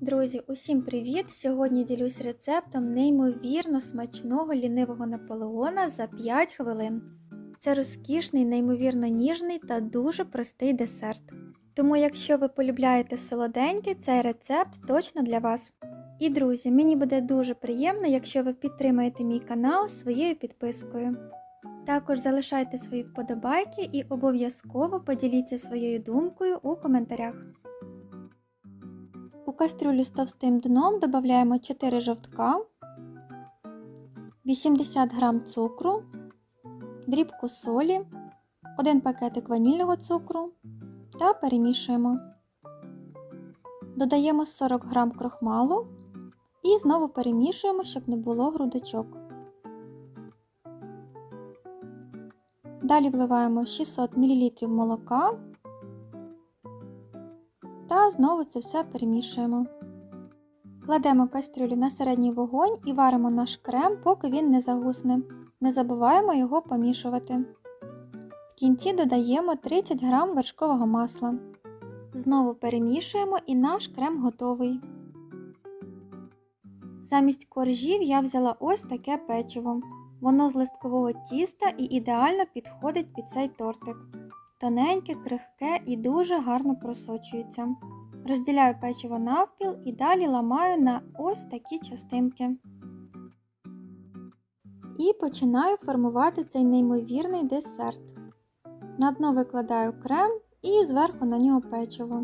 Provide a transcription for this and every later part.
Друзі, усім привіт! Сьогодні ділюсь рецептом неймовірно смачного лінивого наполеона за 5 хвилин. Це розкішний, неймовірно ніжний та дуже простий десерт. Тому, якщо ви полюбляєте солоденьке, цей рецепт точно для вас. І друзі, мені буде дуже приємно, якщо ви підтримаєте мій канал своєю підпискою. Також залишайте свої вподобайки і обов'язково поділіться своєю думкою у коментарях. Кастрюлю з товстим дном додаємо 4 жовтка, 80 г цукру, дрібку солі, 1 пакетик ванільного цукру та перемішуємо. Додаємо 40 г крохмалу і знову перемішуємо, щоб не було грудочок. Далі вливаємо 600 мл молока та знову це все перемішуємо. Кладемо кастрюлю на середній вогонь і варимо наш крем, поки він не загусне. Не забуваємо його помішувати. В кінці додаємо 30 г вершкового масла. Знову перемішуємо і наш крем готовий. Замість коржів я взяла ось таке печиво. Воно з листкового тіста і ідеально підходить під цей тортик. Тоненьке, крихке і дуже гарно просочується. Розділяю печиво навпіл і далі ламаю на ось такі частинки. І починаю формувати цей неймовірний десерт. На дно викладаю крем і зверху на нього печиво.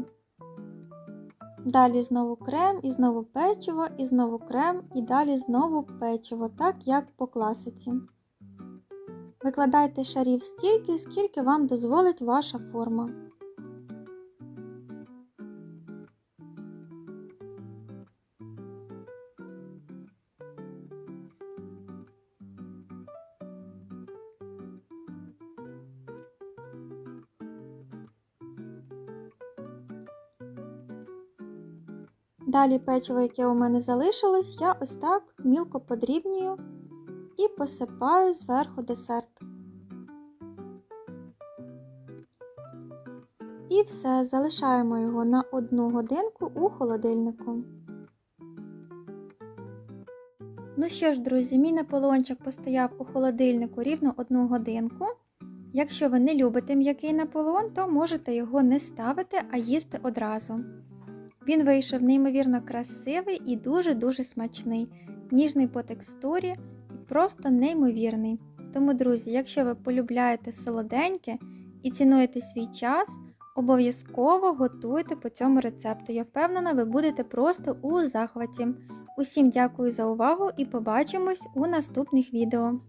Далі знову крем, і знову печиво, і знову крем, і далі знову печиво, так як по класиці. Викладайте шарів стільки, скільки вам дозволить ваша форма. Далі печиво, яке у мене залишилось, я ось так мілко подрібнюю і посипаю зверху десерт. І все, залишаємо його на одну годинку у холодильнику. Ну що ж, друзі, мій наполеончик постояв у холодильнику рівно одну годинку. Якщо ви не любите м'який наполеон, то можете його не ставити, а їсти одразу. Він вийшов неймовірно красивий і дуже-дуже смачний, ніжний по текстурі і просто неймовірний. Тому, друзі, якщо ви полюбляєте солоденьке і цінуєте свій час, обов'язково готуйте по цьому рецепту. Я впевнена, ви будете просто у захваті. Усім дякую за увагу і побачимось у наступних відео.